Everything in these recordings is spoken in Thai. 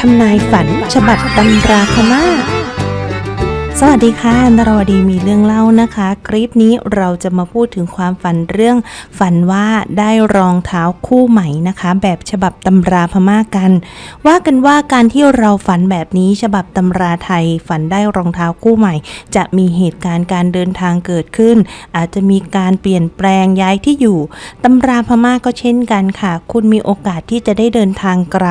ทำนายฝันฉบับตำราพม่า สวัสดีค่ะนรวดีมีเรื่องเล่านะคะ คลิปนี้เราจะมาพูดถึงความฝันเรื่อง ฝันว่าได้รองเท้าคู่ใหม่นะคะ แบบฉบับตำราพม่ากัน ว่ากันว่าการที่เราฝันแบบนี้ฉบับตำราไทย ฝันได้รองเท้าคู่ใหม่ จะมีเหตุการณ์การเดินทางเกิดขึ้น อาจจะมีการเปลี่ยนแปลงย้ายที่อยู่ตำราพม่าก็เช่นกันค่ะ คุณมีโอกาสที่จะได้เดินทางไกล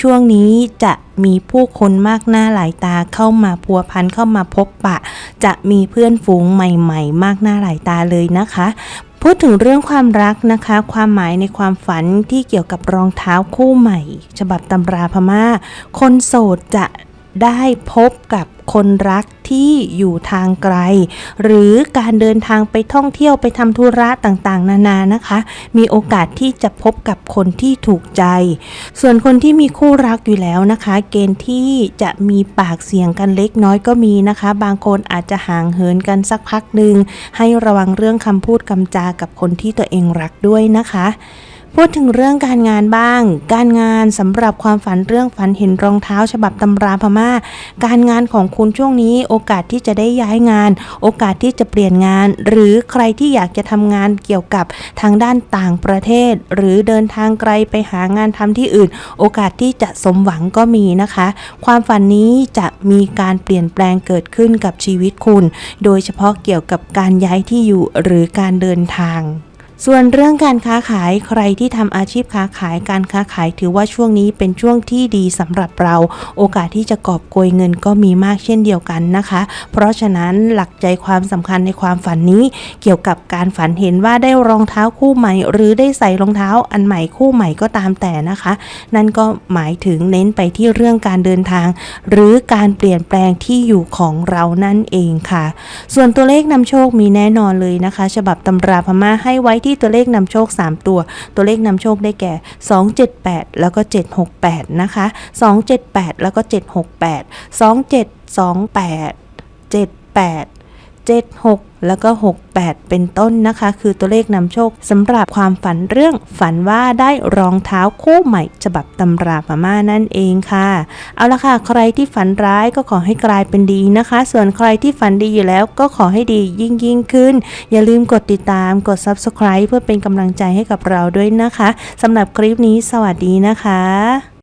ช่วงนี้จะมีผู้คนมากหน้าหลายตาเข้ามาพัวพันเข้ามาพบปะ จะมีเพื่อนฝูงใหม่ ๆ มากหน้าหลายตาเลยนะคะพูดถึงเรื่องความรักนะคะ ความหมายในความฝันที่เกี่ยวกับรองเท้าคู่ใหม่ ฉบับตำราพม่า คนโสดจะ ได้พบกับคนรักที่อยู่ทางไกล หรือการเดินทางไปท่องเที่ยวไปทำธุระต่างๆ นานานะคะ มีโอกาสที่จะพบกับคนที่ถูกใจ ส่วนคนที่มีคู่รักอยู่แล้วนะคะ เกณฑ์ที่จะมีปากเสียงกันเล็กน้อยก็มีนะคะ บางคนอาจจะห่างเหินกันสักพักหนึ่งให้ระวังเรื่องคำพูดคำจากับคนที่ตัวเองรักด้วยนะคะ พูดถึงเรื่องการงานบ้าง การงานสำหรับความฝันเรื่องฝันเห็นรองเท้าฉบับตำราพม่า การงานของคุณช่วงนี้โอกาสที่จะได้ย้ายงาน โอกาสที่จะเปลี่ยนงาน หรือใครที่อยากจะทำงานเกี่ยวกับทางด้านต่างประเทศ หรือเดินทางไกลไปหางานทำที่อื่น โอกาสที่จะสมหวังก็มีนะคะ ความฝันนี้จะมีการเปลี่ยนแปลงเกิดขึ้นกับชีวิตคุณ โดยเฉพาะเกี่ยวกับการย้ายที่อยู่หรือการเดินทาง ส่วนเรื่องการค้าขายใครที่ทำอาชีพค้าขายการค้าขายถือว่าช่วงนี้เป็นช่วงที่ดีสำหรับเรา โอกาสที่จะกอบโกยเงินก็มีมากเช่นเดียวกันนะคะ เพราะฉะนั้นหลักใจความสำคัญในความฝันนี้ เกี่ยวกับการฝันเห็นว่าได้รองเท้าคู่ใหม่ หรือได้ใส่รองเท้าอันใหม่คู่ใหม่ก็ตามแต่นะคะ นั่นก็หมายถึงเน้นไปที่เรื่องการเดินทาง หรือการเปลี่ยนแปลงที่อยู่ของเรานั่นเองค่ะ ส่วนตัวเลขนำโชคมีแน่นอนเลยนะคะ ฉบับตำราพม่าให้ไว้ที่ตัวเลขนำโชค 3 ตัว ตัวเลขนำโชคได้แก่ 278 แล้วก็ 768 นะคะ 278 แล้วก็ 768 2728 78 76 แล้วก็ 68 เป็นต้นนะคะ คือตัวเลขนำโชคสำหรับความฝันเรื่องฝันว่าได้รองเท้าคู่ใหม่ฉบับตำราพม่านั่นเองค่ะ เอาละค่ะ ใครที่ฝันร้ายก็ขอให้กลายเป็นดีนะคะ ส่วนใครที่ฝันดีอยู่แล้วก็ขอให้ดียิ่งยิ่งขึ้น อย่าลืมกดติดตามกด subscribe เพื่อเป็นกำลังใจให้กับเราด้วยนะคะสำหรับคลิปนี้สวัสดีนะคะ